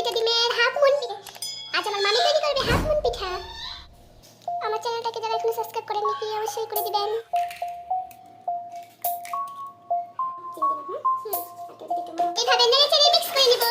দুইটা ডিমের half moon পিঠা আজ আমার মামি তৈরি করবে হাফ মুন পিঠা। আমার চ্যানেলটাকে যারা এখনও সাবস্ক্রাইব করেননি কি অবশ্যই করে দিবেন। এভাবে নেড়ে চেড়ে মিক্স করে নিব।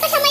我想买